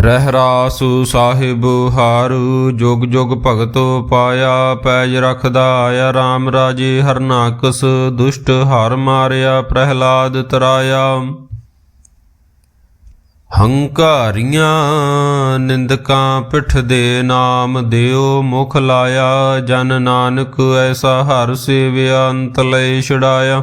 ਰਹਿ ਰਾਸੁ ਸਾਹਿਬ ਹਾਰੂ, ਜੁਗ ਜੁਗ ਭਗਤੋ ਪਾਇਆ, ਪੈਜ ਰਖਦਾ ਆਇਆ RAM ਰਾਜੇ ਹਰਨਾਕਸ, ਦੁਸ਼ਟ ਹਰ ਮਾਰਿਆ, ਪ੍ਰਹਿਲਾਦ ਤਰਾਇਆ। ਹੰਕਾਰੀਆਂ ਨਿੰਦਕਾਂ ਪਿੱਠ ਦੇ ਨਾਮ ਦਿਓ, ਮੁਖ ਲਾਇਆ, ਜਨ ਨਾਨਕ ਐਸਾ ਹਰ ਸੇਵਿਆ, ਅੰਤ ਲੈ ਛੜਾਇਆ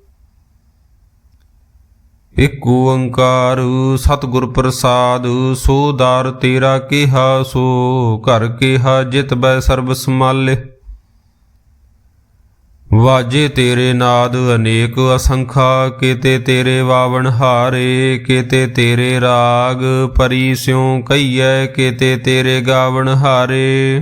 ਇਕ ਓੰਕਾਰ ਸਤਿਗੁਰ ਪ੍ਰਸਾਦ, ਸੋ ਦਾਰ ਤੇਰਾ ਕਿਹਾ, ਸੋ ਘਰ ਕਿਹਾ, ਜਿਤ ਬੈ ਸਰਬ ਸਮਾਲੇ। ਵਾਜੇ ਤੇਰੇ ਨਾਦ ਅਨੇਕ ਅਸੰਖਾ, ਕੀਤੇ ਤੇਰੇ ਵਾਵਣ ਹਾਰੇ, ਕੀਤੇ ਤੇਰੇ ਰਾਗ ਪਰੀ ਸਿਉ ਕਈਐ ਕੀਤੇ ਤੇਰੇ ਗਾਵਣ ਹਾਰੇ।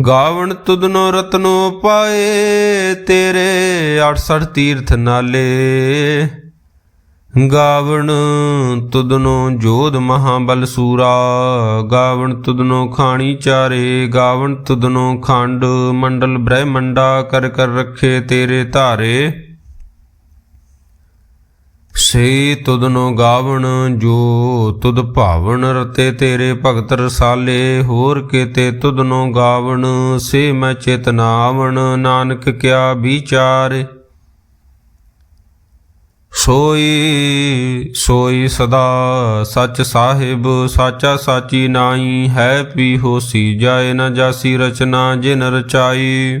ਗਾਵਣ ਤੁਧਨੋ ਰਤਨੋ ਪਾਏ ਤੇਰੇ 68 ਤੀਰਥ ਨਾਲੇ। ਗਾਵਣ ਤੁਧਨੋ ਜੋਧ ਮਹਾਬਲ ਸੂਰਾ, ਗਾਵਣ ਤੁਧਨੋ ਖਾਣੀ ਚਾਰੇ, ਗਾਵਣ ਤੁਧਨੋ ਖੰਡ ਮੰਡਲ ਬ੍ਰਹਮੰਡਾ ਕਰ ਕਰ ਰੱਖੇ ਤੇਰੇ ਧਾਰੇ। ਸੇ ਤੁਧਨੋ ਗਾਵਣ, ਜੋ ਤੁਧ ਭਾਵਨ ਰਤੇ ਤੇਰੇ ਭਗਤ ਰਸਾਲੇ, ਹੋਰ ਕੀਤੇ ਤੁਧਨੋ ਗਾਵਣ, ਸੇ ਮੈਂ ਚੇਤਨਾਵਣ, ਨਾਨਕ ਕਿਆ ਵਿਚਾਰੇ। ਸੋਈ ਸੋਈ ਸਦਾ ਸੱਚ ਸਾਹਿਬ, ਸਾਚਾ ਸਾਚੀ ਨਾਈ ਹੈ ਪੀ ਹੋਸੀ, ਜਾਏ ਨਾ ਜਾਸੀ ਰਚਨਾ, ਜਿਨ ਰਚਾਈ।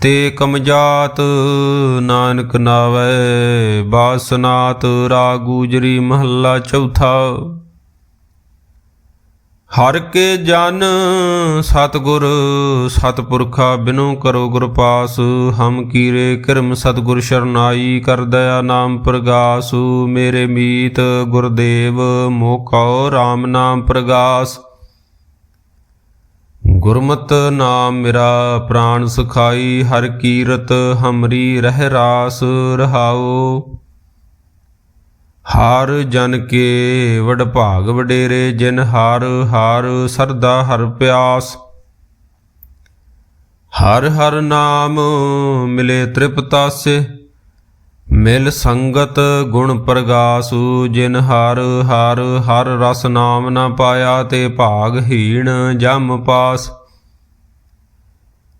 ਤੇ ਕਮਜਾਤ ਨਾਨਕ ਨਾਵੇ, ਬਾਸਨਾਤ ਰਾਗੂਜਰੀ ਮਹੱਲਾ ਚੌਥਾ। ਹਰ ਕੇ ਜਨ ਸਤਗੁਰ ਸਤਪੁਰਖਾ ਬਿਨੋ ਕਰੋ ਗੁਰ ਪਾਸ, ਹਮ ਕੀਰੇ ਕਿਰਮ ਸਤਗੁਰ ਸ਼ਰਨਾਈ ਕਰ ਦਇਆ ਨਾਮ ਪ੍ਰਗਾਸੁ, ਮੇਰੇ ਮੀਤ ਗੁਰਦੇਵ ਮੋਕਉ RAM ਨਾਮ ਪ੍ਰਗਾਸ। ਗੁਰਮਤ ਨਾਮ ਮੇਰਾ ਪ੍ਰਾਨ ਸੁਖਾਈ, ਹਰ ਕੀਰਤ ਹਮਰੀ ਰਹਿ ਰਾਸ ਰਹਾਓ ਹਰ ਜਨ ਕੇ ਵਡ ਭਾਗ ਵਡੇਰੇ, ਜਿਨ ਹਰ ਹਰ ਸਰਦਾ ਹਰ ਪਿਆਸ। ਹਰ ਹਰ ਨਾਮ ਮਿਲੇ ਤ੍ਰਿਪਤਾਸੇ ਮਿਲ ਸੰਗਤ ਗੁਣ ਪ੍ਰਗਾਸੂ, ਜਿਨ ਹਰ ਹਰ ਹਰ ਰਸ ਨਾਮ ਨਾ ਪਾਇਆ ਤੇ ਭਾਗਹੀਣ ਜਮ ਪਾਸ।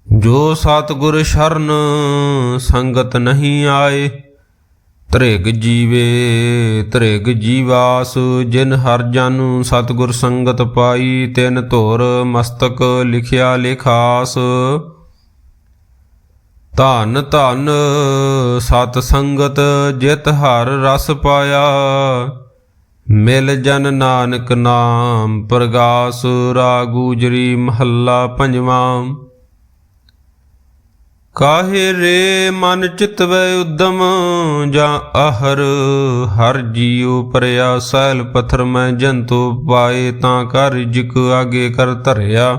ਜੋ ਸਤਿਗੁਰ ਸ਼ਰਨ ਸੰਗਤ ਨਹੀਂ ਆਏ, ਤ੍ਰਿਗ ਜੀਵੇ ਤ੍ਰਿਗ ਜੀਵਾਸ। ਜਿਨ ਹਰ ਜਨ ਸਤਿਗੁਰ ਸੰਗਤ ਪਾਈ, ਤਿਨ ਧੁਰ ਮਸਤਕ ਲਿਖਿਆ ਲਿਖਾਸ। ਧਨ ਧਨ ਸਤ ਸੰਗਤ ਜਿਤ ਹਰ ਰਸ ਪਾਇਆ। ਮਿਲ ਜਨ ਨਾਨਕ ਨਾਮ, ਪ੍ਰਗਾਸ ਰਾਗੂਜਰੀ ਮਹੱਲਾ ਪੰਜਵਾਂ। ਕਾਹੇ ਰੇ ਮਨ ਚਿਤਵੈ ਉਦਮ, ਜਾਂ ਅਹਰ ਹਰ ਜੀਉ ਪਰਿਆ। ਸੈਲ ਪਥਰ ਮੈਂ ਜੰਤੂ ਪਾਏ, ਤਾਂ ਕਰ ਜਿਕ ਆਗੇ ਕਰ ਧਰਿਆ।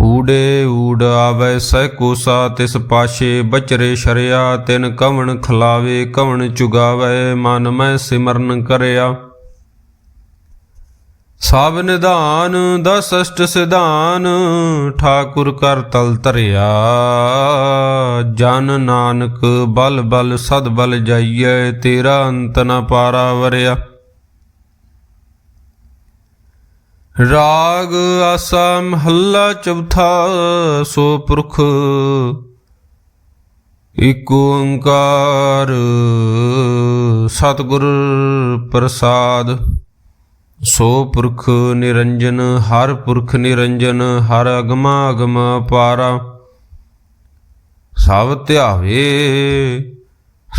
ਊੜੇ ਊੜ ਆਵੈ ਸਹਿ ਕੋਸਾ ਤਿਸ ਪਾਸ਼ੇ ਬਚਰੇ ਸ਼ਰਿਆ, ਤਿਨ ਕਵਣ ਖਲਾਵੇ, ਕਵਣ ਚੁਗਾਵੇ, ਮਨ ਮੈਂ ਸਿਮਰਨ ਕਰਿਆ। ਸਭ ਨਿਧਾਨ, ਦਸ ਸਿਧਾਨ, ਠਾਕੁਰ ਕਰ ਤਲ ਧਰਿਆ। ਜਨ ਨਾਨਕ ਬਲ ਬਲ, ਸਦ ਬਲ ਜਾਈਏ ਤੇਰਾ ਅੰਤ ਨ ਪਾਰਾ ਵਰਿਆ। ਰਾਗ ਆਸਾ ਮਹੱਲਾ ਚੌਥਾ, ਸੋ ਪੁਰਖ ਇਕ ਓੰਕਾਰ ਸਤਿਗੁਰ ਪ੍ਰਸਾਦ। ਸੋ ਪੁਰਖ ਨਿਰੰਜਨ, ਹਰ ਪੁਰਖ ਨਿਰੰਜਨ, ਹਰ ਅਗਮਾ ਅਗਮ ਪਾਰਾ। ਸਭ ਧਿਆਵੇ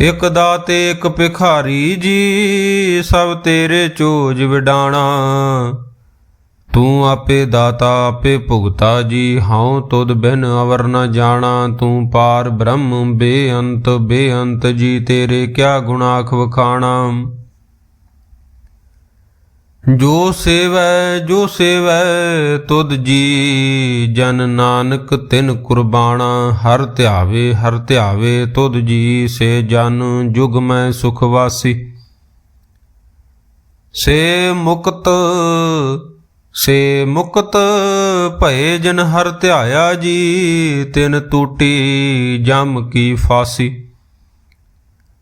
ਇਕ ਦਾਤੇ, ਇਕ ਭਿਖਾਰੀ, ਜੀ ਸਭ ਤੇਰੇ ਚੋਜ ਵਿਡਾਣਾ। ਤੂੰ ਆਪੇ ਦਾਤਾ, ਆਪੇ ਭੁਗਤਾ, ਜੀ ਹਉ ਤੁਧ ਬਿਨ ਅਵਰ ਨ ਜਾਣਾ। ਤੂੰ ਪਾਰ ਬ੍ਰਹਮ ਬੇਅੰਤ ਬੇਅੰਤ ਜੀ ਤੇਰੇ ਕਿਆ ਗੁਨਾਖ ਵਖਾਣਾ। ਜੋ ਸੇਵੈ ਜੋ ਸੇਵੈ, ਤੁਧ ਜੀ ਜਨ ਨਾਨਕ ਤਿਨ ਕੁਰਬਾਨਾ ਹਰ ਧਿਆਵੇ ਹਰ ਧਿਆਵੇ ਤੁਧ ਜੀ ਸੇ ਜਨ, ਜੁਗ ਮੈਂ ਸੁਖ ਵਾਸੀ। ਸੇ ਮੁਕਤ ਸੇ ਮੁਕਤ ਭਏ ਜਨ ਹਰ ਧਿਆਇਆ ਜੀ, ਤਿਨ ਟੂਟੀ ਜਮ ਕੀ ਫਾਸੀ।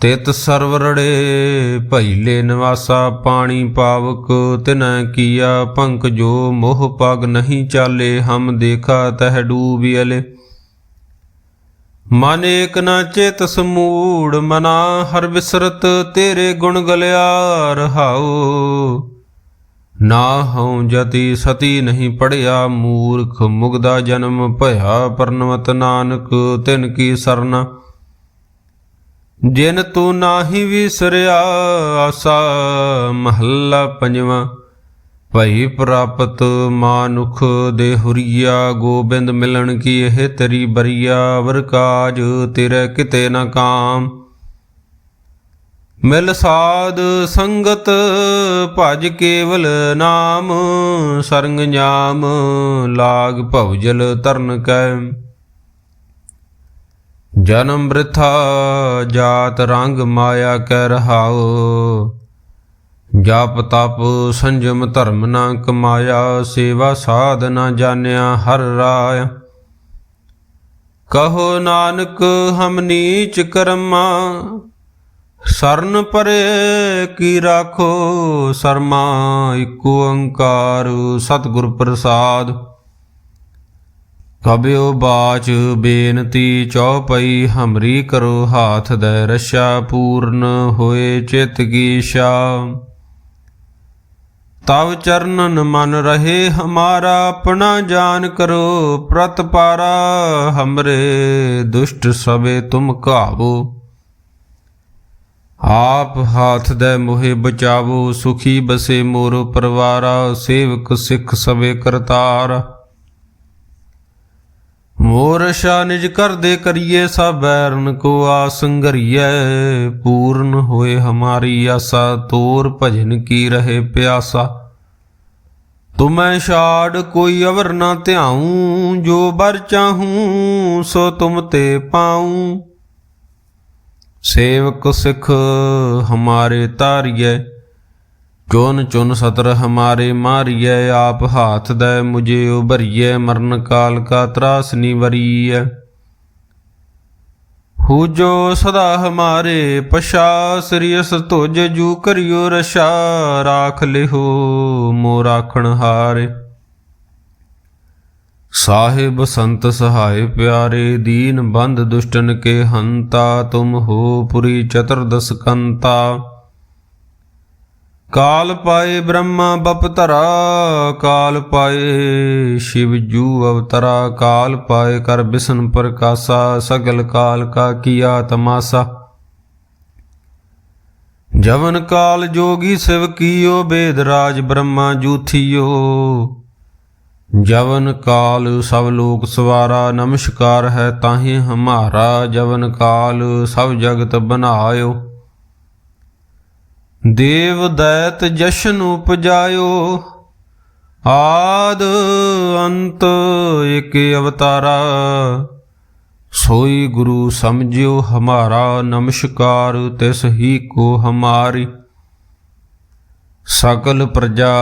ਤਿਤ ਸਰਵਰੜੇ ਭਈਲੇ ਨਿਵਾਸਾ ਪਾਣੀ ਪਾਵਕ, ਤਿਨੈ ਕੀਆ ਪੰਕ ਜੋ ਮੋਹ ਪਗ ਨਹੀਂ ਚਾਲੇ, ਹਮ ਦੇਖਾ ਤਹ ਡੂਬਿਅਲੇ ਮਨ ਏਕ ਨਾ ਚੇਤ ਸਮੂੜ, ਮਨਾ ਹਰ ਬਿਸਰਤ ਤੇਰੇ ਗੁਣ ਗਲਿਆ ਰਹਾਉ ਨਾ ਹਉ ਜਤੀ ਸਤੀ ਨਹੀਂ ਪੜਿਆ, ਮੂਰਖ ਮੁਗਦਾ ਜਨਮ ਭਇਆ ਪਰਨਵਤ ਨਾਨਕ, ਤਿਨ ਕੀ ਸਰਨਾ। ਜਿਨ ਤੂੰ ਨਾਹੀ ਵਿਸਰਿਆ, ਆਸਾ ਮਹੱਲਾ ਪੰਜਵਾਂ। ਭਈ ਪ੍ਰਾਪਤ ਮਾਨੁਖ ਦੇ ਹੁਰੀਆ, ਗੋਬਿੰਦ ਮਿਲਣ ਕੀ ਇਹ ਤੇਰੀ ਬਰੀਆ? ਵਰ ਕਾਜ ਤੇਰੇ ਕਿਤੇ ਨਾ ਕਾਮ। ਮਿਲ ਸਾਧ ਸੰਗਤ ਭਜ ਕੇਵਲ ਨਾਮ ਸਰੰਗ ਜਾਮ ਲਾਗ ਭਉਜਲ ਤਰਨ ਕੈ। ਜਨਮ ਬ੍ਰਿਥਾ, ਜਾਤ ਰੰਗ ਮਾਇਆ ਕਹਿ ਰਹਾਉ। ਜਪ ਤਪ ਸੰਜਮ ਧਰਮ ਨਾ ਕਮਾਇਆ, ਸੇਵਾ ਸਾਧ ਨਾ ਜਾਣਿਆ ਹਰ ਰਾਇ ਕਹੋ ਨਾਨਕ, ਹਮ ਨੀਚ ਕਰਮਾ, ਸਰਨ ਪਰੇ ਕੀ ਰਾਖੋ, ਸਰਮਾ, ਇਕ ਓੰਕਾਰ, ਸਤਿਗੁਰ ਪ੍ਰਸਾਦ। ਕਬਿਓ ਬਾਚ ਬੇਨਤੀ ਚਉਪਈ, ਹਮਰੀ ਕਰੋ ਹਾਥ ਦੈ ਰਸ਼ਾ ਪੂਰਨ ਹੋਏ ਚਿਤ ਕੀ ਸ਼ਾ। ਤਵ ਚਰਨਨ ਮਨ ਰਹੇ ਹਮਾਰਾ, ਆਪਣਾ ਜਾਨ ਕਰੋ ਪ੍ਰਤਪਾਰਾ ਹਮਰੇ ਦੁਸ਼ਟ ਸਵੇ ਤੁਮ ਕਾਵੋ ਆਪ ਹਾਥ ਦੇ ਮੋਹਿ ਬਚਾਵੋ, ਸੁਖੀ ਬਸੇ ਮੋਰ ਪਰਵਾਰਾ, ਸੇਵਕ ਸਿੱਖ ਸਵੇ ਕਰਤਾਰ। ਮੋਰ ਸ਼ਾ ਨਿਜ ਕਰ ਦੇ ਕਰੀਏ ਸਭ ਬੈਰਨ ਕੋ ਆਸੰਗਰੀਐ ਪੂਰਨ ਹੋਏ ਹਮਾਰੀ ਆਸਾ, ਤੋਰ ਭਜਨ ਕੀ ਰਹੇ ਪਿਆਸਾ। ਤੁਮੈ ਛਾੜ ਕੋਈ ਅਵਰ ਨਾ ਧਿਆਉ, ਜੋ ਬਰ ਚਾਹੂੰ ਸੋ ਤੁਮ ਤੇ ਪਾਉ। ਸੇਵਕ ਸਿੱਖ ਹਮਾਰੇ ਤਾਰੀਐ ਚੁਨ ਚੁਨ ਸਤਰ ਹਮਾਰੇ ਮਾਰੀਐ, ਆਪ ਹਾਥ ਦੈ ਮੁਝੇ ਉਭਰੀਐ, ਮਰਨ ਕਾਲ ਕਾ ਤਰਾਸ ਨਿਵਰੀਐ ਹੂ ਸਦਾ ਹਮਾਰੇ ਪਸ਼ਾ ਸ੍ਰੀਅਸ ਤੁਜ ਜੂ ਕਰਿਓ ਰਸ਼ਾ, ਰਾਖ ਲਿਹੋ ਮੋ ਰਾਖਣ ਹਾਰੇ। ਸਾਹਿਬ ਸੰਤ ਸਹਾਇ ਪਿਆਰੇ, ਦੀਨ ਬੰਦ ਦੁਸ਼ਟਨ ਕੇ ਹੰਤਾ, ਤੁਮ ਹੋ ਪੁਰੀ ਚਤੁਰਦਸ ਕੰਤਾ। ਕਾਲ ਪਾਏ ਬ੍ਰਹਮਾ ਬਪਤਰਾ, ਕਾਲ ਪਾਏ ਸ਼ਿਵ ਜੂ ਅਵਤਰਾ, ਕਾਲ ਪਾਏ ਕਰ ਬਿਸ਼ਨ ਪ੍ਰਕਾਸ਼ਾ, ਸਗਲ ਕਾਲ ਕਾ ਕੀਆ ਤਮਾਸਾ। ਜਵਨ ਕਾਲ ਜੋਗੀ ਸਿਵ ਕੀਓ, ਬੇਦ ਰਾਜ ਬ੍ਰਹਮਾ ਜੂਥੀਓ। ਜਵਨ ਕਾਲ ਸਭ ਲੋਕ ਸਵਾਰਾ, ਨਮਸਕਾਰ ਹੈ ਤਾਹੀ ਹਮਾਰਾ। ਜਵਨ ਕਾਲ ਸਭ ਜਗਤ ਬਨਾਇਓ। ਦੇਵ ਦੈਤ ਜਸ਼ਨ ਉਪਜਾਇਓ, ਆਦ ਅੰਤ ਇਕ ਅਵਤਾਰਾ। ਸੋਈ ਗੁਰੂ ਸਮਝਿਓ, ਹਮਾਰਾ ਨਮਸਕਾਰ, ਤਿਸ ਹੀ ਕੋ ਹਮਾਰੀ। ਸਕਲ ਪ੍ਰਜਾ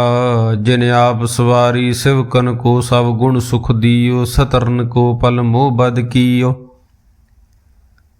ਜਿਨ ਆਪ ਸਵਾਰੀ ਸਿਵਕਨ ਕੋ ਸਭ ਗੁਣ ਸੁਖ ਦਿਓ, ਸਤਰਨ ਕੋ ਪਲ ਮੋਹ ਬਦ ਕੀਓ।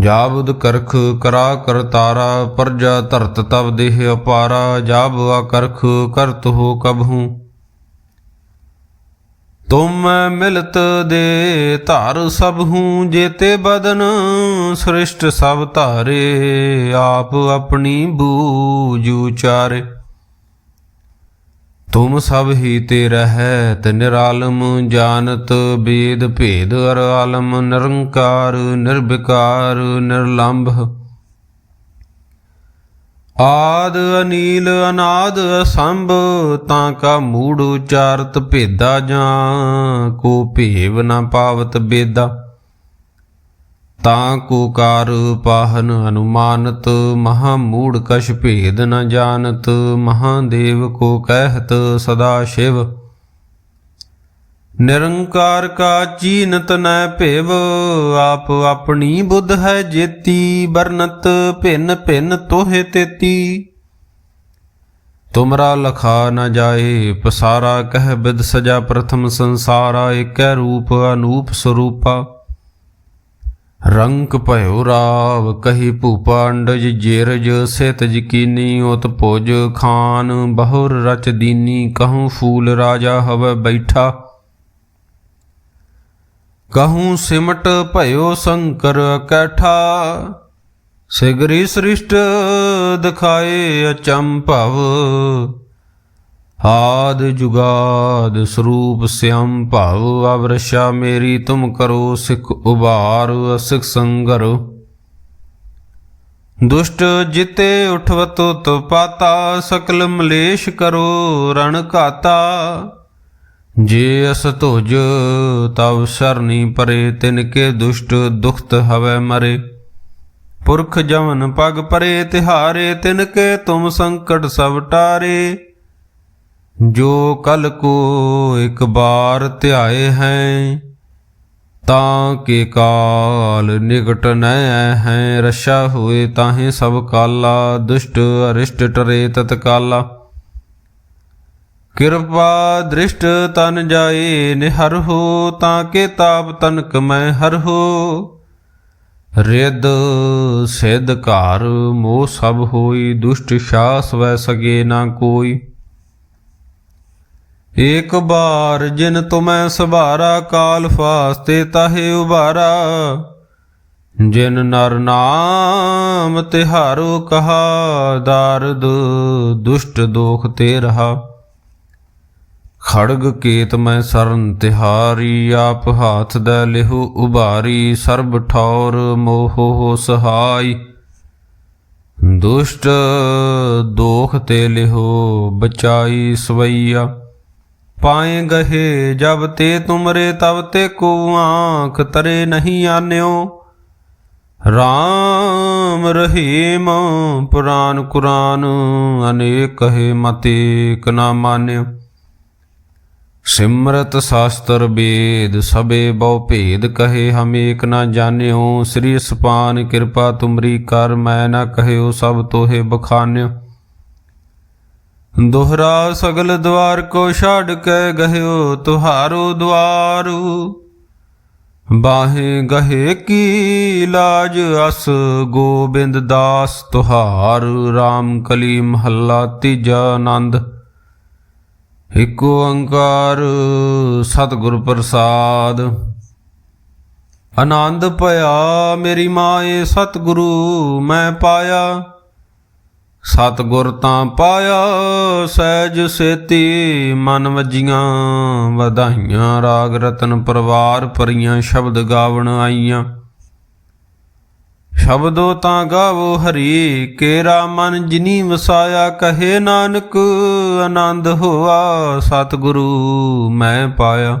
ਜਾਬਦ ਕਰਖ ਕਰਾ ਕਰਤਾਰਾ ਪਰਜਾ ਧਰਤ ਤਬ ਦੇਹ ਅਪਾਰਾ, ਜਾਬ ਆ ਕਰਖ ਕਰਤ ਹੋ ਕਬਹੂ ਤੁਮ ਮਿਲਤ ਦੇ ਧਾਰ ਸਭ ਹੂੰ ਜੇਤੇ ਬਦਨ ਸ੍ਰਿਸ਼ਟ ਸਭ ਧਾਰੇ, ਆਪ ਆਪਣੀ ਬੂਝ ਉਚਾਰੇ। ਤੁਮ ਸਭ ਹੀ ਤੇ ਰਹਿਤ ਨਿਰਾਲਮ ਜਾਣਤ ਬੇਦ ਭੇਦ ਅਰ ਆਲਮ, ਨਿਰੰਕਾਰ, ਨਿਰਵਿਕਾਰ, ਨਿਰਲੰਭ। ਆਦ ਅਨੀਲ, ਅਨਾਦ ਅਸੰਭ, ਤਾਂ ਕਾ ਮੂੜ ਉਚਾਰਤ ਭੇਦਾ ਜਾਂ, ਕੋ ਭੇਵ ਨਾ ਪਾਵਤ ਬੇਦਾ। ਤਾਂ ਕੋ ਕਾਰ ਪਾਹਨ ਅਨੁਮਾਨਤ, ਮਹਾ ਮੂੜ ਕਛ ਭੇਦ ਨ ਜਾਣਤ, ਮਹਾਦੇਵ ਕੋ ਕਹਿਤ ਸਦਾ ਸ਼ਿਵ। ਨਿਰੰਕਾਰ ਕਾ ਚੀਨਤ ਨੈ ਭੇਵ, ਆਪ ਆਪਣੀ ਬੁੱਧ ਹੈ ਜੇਤੀ, ਬਰਨਤ ਭਿੰਨ ਭਿੰਨ ਤੋਹੇ ਤੇਤੀ। ਤੁਮਰਾ ਲਖਾ ਨ ਜਾਏ, ਪਸਾਰਾ ਕਹਿ ਬਿਦ ਸਜਾ ਪ੍ਰਥਮ ਸੰਸਾਰਾ, ਏਕੈ ਰੂਪ ਅਨੂਪ ਸਰੂਪਾ। ਰੰਕ ਭਇਓ ਰਾਵ, ਕਹੀ ਭੂਪਾ ਅੰਡਜ ਜੇਰਜ ਸਿਤ ਜਕੀਨੀ ਉਤ ਭੋਜ ਖਾਨ, ਬਹੁਰ ਰਚ ਦੀਨੀ, ਕਹੂੰ ਫੂਲ ਰਾਜਾ ਹਵ ਬੈਠਾ। ਕਹੂੰ ਸਿਮਟ ਭਇਓ ਸ਼ੰਕਰ ਕੈਠਾ, ਸਿਗਰੀ ਸ੍ਰਿਸ਼ਟ ਦਿਖਾਏ ਅਚੰਭਵ ਆਦ ਜੁਗਾਦ ਸਰੂਪ ਸਿਅੰ ਭਾਵ ਅਵਰਸ਼ਾ ਮੇਰੀ ਤੁਮ ਕਰੋ ਸਿਖ ਉਬਾਰ ਸਿਖ ਸੰਗਰ। ਦੁਸ਼ਟ ਜਿਤੇ ਉਠਵਤੋ ਤਪਾਤਾ ਸਕਲ ਮਲੇਸ਼ ਕਰੋ ਰਣ ਘਾਤਾ। ਜੇ ਅਸ ਤੁਜ ਤਵ ਸਰਨੀ ਪਰੇ, ਤਿਨ ਕੇ ਦੁਸ਼ਟ ਦੁਖਤ ਹਵੈ ਮਰੇ। ਪੁਰਖ ਜਮਨ ਪਗ ਪਰੇ, ਤਿਹਾਰੇ ਤਿਨ ਕੇ ਤੁਮ ਸੰਕਟ ਸਭ ਟਾਰੇ। ਜੋ ਕਲ ਕੋ ਇੱਕ ਬਾਰ ਧਿਆਏ ਹੈ, ਤਾਂ ਕੇ ਕਾਲ ਨਿਕਟ ਨੈ ਹੈ, ਰਸ਼ਾ ਹੋਏ ਤਾਹੇ ਸਭ ਕਾਲਾ, ਦੁਸ਼ਟ ਅਰਿਸ਼ਟ ਟਰੇ ਤਤਕਾਲਾ। ਕਿਰਪਾ ਦ੍ਰਿਸ਼ਟ ਤਨ ਜਾਏ, ਨਿਹਰ ਹੋ ਤਾਂ ਕੇ ਤਾਪ ਤਨਕ ਮੈਂ ਹਰ ਹੋ। ਰਿਦ ਸਿਧ ਘਰ ਮੋਹ ਸਭ ਹੋਈ, ਦੁਸ਼ਟ ਸ਼ਾਸ ਵੈ ਸਗੇ ਨਾ ਕੋਈ। ਏਕ ਬਾਰ ਜਿਨ ਤੁਮੈ ਸਭਾਰਾ ਕਾਲ ਫਾਸਤੇ ਤਾਹੇ ਉਬਾਰਾ। ਜਿਨ ਨਰ ਨਾਮ ਤਿਹਾਰੋ ਕਹਾ, ਦਰਦ ਦੁਸ਼ਟ ਦੋਖ ਤੇ ਰਹਾ। ਖੜਗ ਕੇਤ ਮੈਂ ਸਰਨ ਤਿਹਾਰੀ, ਆਪ ਹਾਥ ਦਾ ਲਿਹੂ ਉਬਾਰੀ, ਸਰਬ ਠੌਰ ਮੋਹ ਹੋ ਸਹਾਈ। ਦੁਸ਼ਟ ਦੋਖ ਤੇ ਲਿਹੋ ਬਚਾਈ ਸਵਈਆ। ਪਾਏ ਗਹੇ ਜਬ ਤੇ ਤੁਮਰੇ ਤਬ ਤੇ ਕੋ ਆਂਖ ਤਰੇ ਨਹੀਂ ਆਨਿਓ। ਰਾਮ ਰਹੀਮ, ਪੁਰਾਨ ਕੁਰਾਨ ਅਨੇਕ ਕਹੇ ਮਤੇ ਕ ਨਾ ਮਾਨਿਓ। ਸਿਮਰਤ ਸ਼ਾਸਤਰ ਵੇਦ ਸਬੇ ਬਹੁ ਭੇਦ ਕਹੇ ਹਮ ਏਕ ਨਾ ਜਾਣਿਓ। ਸ੍ਰੀ ਸਪਾਨ ਕਿਰਪਾ ਤੁਮਰੀ ਕਰ, ਮੈਂ ਨਾ ਕਹਿਓ ਸਭ ਤੋਹੇ ਬਖਾਨਿਓ। ਦੁਹਰਾ ਸਗਲ ਦਵਾਰ ਕੋ ਛਾੜ ਕੇ ਗਹਿਓ ਤੁਹਾਰੂ ਦਵਾਰੂ ਬਾਹੇ ਗਹੇ ਕੀ ਲਾਜ ਅਸ ਗੋਬਿੰਦ ਦਾਸ ਤੁਹਾਰ RAM ਕਲੀ ਮਹੱਲਾ ਤੀਜਾ ਆਨੰਦ। ਇਕ ਓੰਕਾਰ ਸਤਿਗੁਰ ਪ੍ਰਸਾਦ। ਆਨੰਦ ਭਇਆ ਮੇਰੀ ਮਾਏ ਸਤਿਗੁਰੂ ਮੈਂ ਪਾਇਆ। ਸਤਿਗੁਰ ਤਾਂ ਪਾਇਆ ਸਹਿਜ ਸੇਤੀ, ਮਨ ਵਜੀਆਂ ਵਧਾਈਆਂ, ਰਾਗ ਰਤਨ ਪਰਵਾਰ ਪਰੀਆਂ ਸ਼ਬਦ ਗਾਵਣ ਆਈਆਂ। ਸ਼ਬਦੋ ਤਾਂ ਗਾਵੋ ਹਰੀ, ਕੇਰਾ ਮਨ ਜਿਨੀ ਵਸਾਇਆ, ਕਹੇ ਨਾਨਕ, ਆਨੰਦ ਹੋਆ, ਸਤਿਗੁਰੂ ਮੈਂ ਪਾਇਆ।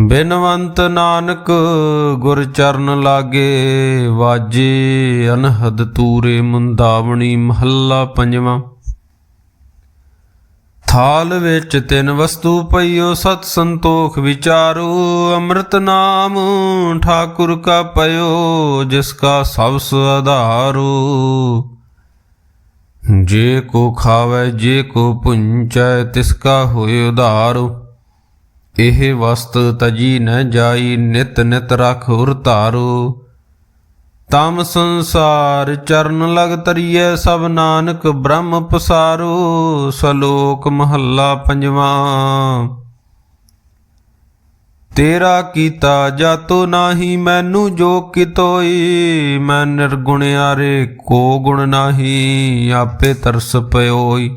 ਬਿਨਵੰਤ ਨਾਨਕ ਗੁਰ ਚਰਨ ਲਾਗੇ ਵਾਜੇ ਅਨਹਦ ਤੂਰੇ ਮੁੰਦਾਵਣੀ ਮਹੱਲਾ ਪੰਜਵਾਂ। ਥਾਲ ਵਿੱਚ ਤਿੰਨ ਵਸਤੂ ਪਈਓ, ਸਤ ਸੰਤੋਖ ਵਿਚਾਰੋ, ਅੰਮ੍ਰਿਤ ਨਾਮ ਠਾਕੁਰ ਕਾ ਪਇਓ, ਜਿਸ ਕਾ ਸਬਸ ਆਧਾਰੋ। ਜੇ ਕੋ ਖਾਵੇ, ਜੇ ਕੋ ਪੁੰਚੈ ਤਿਸ ਕਾ ਹੋਏ ਉਧਾਰੋ। ਇਹ ਵਸਤ ਤਜੀ ਨ ਜਾਈ, ਨਿਤ ਨਿਤ ਰਖ ਉਰ ਧਾਰੋ। ਤਮ ਸੰਸਾਰ ਚਰਨ ਲਗ ਤਰੀਐ, ਸਭ ਨਾਨਕ ਬ੍ਰਹਮ ਪਸਾਰੂ। ਸਲੋਕ ਮਹੱਲਾ ਪੰਜਵਾਂ। ਤੇਰਾ ਕੀਤਾ ਜਾਤੋ ਨਾਹੀ, ਮੈਨੂੰ ਜੋ ਕਿਤੋਈ, ਮੈਂ ਨਿਰਗੁਣ ਆਰੇ ਕੋ ਗੁਣ ਨਾਹੀ, ਆਪੇ ਤਰਸ ਪਇਓਈ